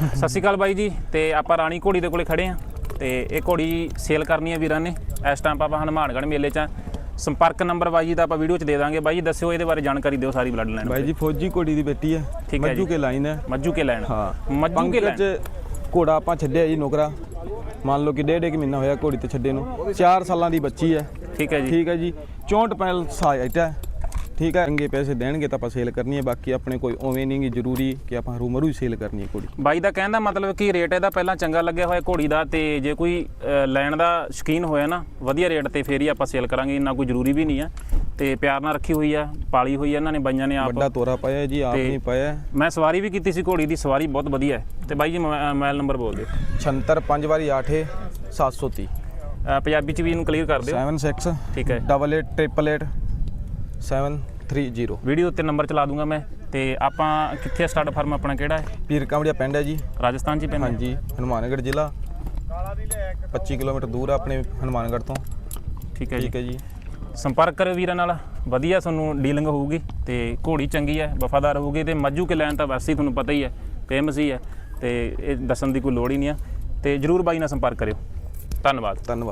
ਸਤਿ ਸ਼੍ਰੀ ਅਕਾਲ ਬਾਈ ਜੀ ਤੇ ਆਪਾਂ ਰਾਣੀ ਘੋੜੀ ਦੇ ਕੋਲੇ ਖੜੇ ਆ ਤੇ ਇਹ ਘੋੜੀ ਸੇਲ ਕਰਨੀ ਹੈ ਵੀਰਾਂ ਨੇ। ਇਸ ਟਾਈਮ ਆਪਾਂ ਹਨੂਮਾਨਗੜ੍ਹ ਮੇਲੇ 'ਚ ਆਂ। ਸੰਪਰਕ ਨੰਬਰ ਬਾਈ ਜੀ ਦਾ ਆਪਾਂ ਵੀਡੀਓ 'ਚ ਦੇ ਦਾਂਗੇ। ਬਾਈ ਜੀ ਦੱਸਿਓ ਇਹਦੇ ਬਾਰੇ ਜਾਣਕਾਰੀ ਦਿਓ ਸਾਰੀ ਬਲੱਡ ਲਾਈਨ ਭਾਈ ਜੀ ਫੌਜੀ ਘੋੜੀ ਦੀ ਬੇਟੀ ਹੈ ਠੀਕ ਹੈ ਮੱਜੂ ਜੀ। ਕੇ ਲਾਈਨ ਹੈ। ਮੱਜੂ ਕੇ ਲੈਣ ਹਾਂ। ਮੱਜੂ ਕੇ ਲੈਣ ਪੰਕਜ ਘੋੜਾ ਆਪਾਂ ਛੱਡਿਆ ਜੀ ਨੌਕਰਾ। ਮੰਨ ਲਓ ਕਿ ਡੇਢ ਇੱਕ ਮਹੀਨਾ ਹੋਇਆ ਘੋੜੀ ਤੇ ਛੱਡੇ ਨੂੰ। 4 ਸਾਲਾਂ ਦੀ ਬੱਚੀ ਹੈ। ਠੀਕ ਹੈ ਜੀ। ਠੀਕ ਹੈ ਜੀ। 64 ਪੈਲ ਸਾਈਟ ਹੈ। ਠੀਕ ਹੈ ਚੰਗੇ ਪੈਸੇ ਦੇਣਗੇ ਤਾਂ ਆਪਾਂ ਸੇਲ ਕਰਨੀ ਹੈ ਬਾਕੀ ਆਪਣੇ ਕੋਈ ਉਵੇਂ ਨਹੀਂ ਜ਼ਰੂਰੀ ਕਿ ਆਪਾਂ ਰੂਮਰੂ ਹੀ ਸੇਲ ਕਰਨੀ ਹੈ ਘੋੜੀ। ਬਾਈ ਦਾ ਕਹਿਣ ਦਾ ਮਤਲਬ ਕਿ ਰੇਟ ਇਹਦਾ ਪਹਿਲਾਂ ਚੰਗਾ ਲੱਗਿਆ ਹੋਇਆ ਘੋੜੀ ਦਾ ਤੇ ਜੇ ਕੋਈ ਲੈਣ ਦਾ ਸ਼ੌਕੀਨ ਹੋਇਆ ਨਾ ਵਧੀਆ ਰੇਟ ਤੇ ਫੇਰ ਹੀ ਆਪਾਂ ਸੇਲ ਕਰਾਂਗੇ ਇੰਨਾ ਕੋਈ ਜ਼ਰੂਰੀ ਵੀ ਨਹੀਂ ਆ। ਤੇ ਪਿਆਰ ਨਾਲ ਰੱਖੀ ਹੋਈ ਆ ਪਾਲੀ ਹੋਈ ਆ ਇਹਨਾਂ ਨੇ ਬਾਈਆਂ ਨੇ ਆਪ ਵੱਡਾ ਤੋਰਾ ਪਾਇਆ ਹੈ ਜੀ ਆਪ ਨਹੀਂ ਪਾਇਆ। ਹੈ। ਮੈਂ ਸਵਾਰੀ ਵੀ ਕੀਤੀ ਸੀ ਘੋੜੀ ਦੀ ਸਵਾਰੀ ਬਹੁਤ ਵਧੀਆ ਹੈ। ਤੇ ਬਾਈ ਜੀ ਮੋਬਾ- ਮੋਬਾਈਲ ਨੰਬਰ ਬੋਲ ਦਿਓ। 76 5 ਵਾਰੀ 8 ਹੈ 730 ਅ, ਪੰਜਾਬੀ ਚ ਵੀ ਇਹਨੂੰ ਕਲੀਅਰ ਕਰ ਦਿਓ। 76 ਠੀਕ ਹੈ। 8888 730 ਵੀਡੀਓ ਉੱਤੇ ਨੰਬਰ ਚਲਾ ਦੂੰਗਾ ਮੈਂ। ਤੇ ਆਪਾਂ ਕਿੱਥੇ ਸਟਾਰਟ ਫਾਰਮ ਆਪਣਾ ਕਿਹੜਾ ਹੈ? ਪੀਰ ਕਾਂਵੜੀਆ ਪਿੰਡ ਹੈ ਜੀ। ਰਾਜਸਥਾਨ ਚ ਹੀ? ਪੈਂਦਾ ਹਾਂਜੀ ਹਨੂਮਾਨਗੜ੍ਹ ਜ਼ਿਲ੍ਹਾ। 25 ਕਿਲੋਮੀਟਰ ਦੂਰ ਆ ਆਪਣੇ ਹਨੂਮਾਨਗੜ੍ਹ ਤੋਂ। ਠੀਕ ਹੈ ਜੀ। ਠੀਕ ਹੈ ਜੀ। ਸੰਪਰਕ ਕਰਿਓ ਵੀਰਾਂ ਨਾਲ। ਵਧੀਆ ਤੁਹਾਨੂੰ ਡੀਲਿੰਗ ਹੋਊਗੀ ਤੇ ਘੋੜੀ ਚੰਗੀ ਹੈ ਵਫਾਦਾਰ ਹੋਊਗੀ ਤੇ ਮੱਜੂ ਕੇ ਲੈਣ ਤਾਂ ਵੈਸੇ ਹੀ ਤੁਹਾਨੂੰ ਪਤਾ ਹੀ ਹੈ ਫੇਮਸ ਹੀ ਹੈ ਤੇ ਇਹ ਦੱਸਣ ਦੀ ਕੋਈ ਲੋੜ ਹੀ ਨਹੀਂ ਆ। ਤੇ ਜਰੂਰ ਬਾਈ ਨਾਲ ਸੰਪਰਕ ਕਰਿਓ। ਧੰਨਵਾਦ। ਧੰਨਵਾਦ।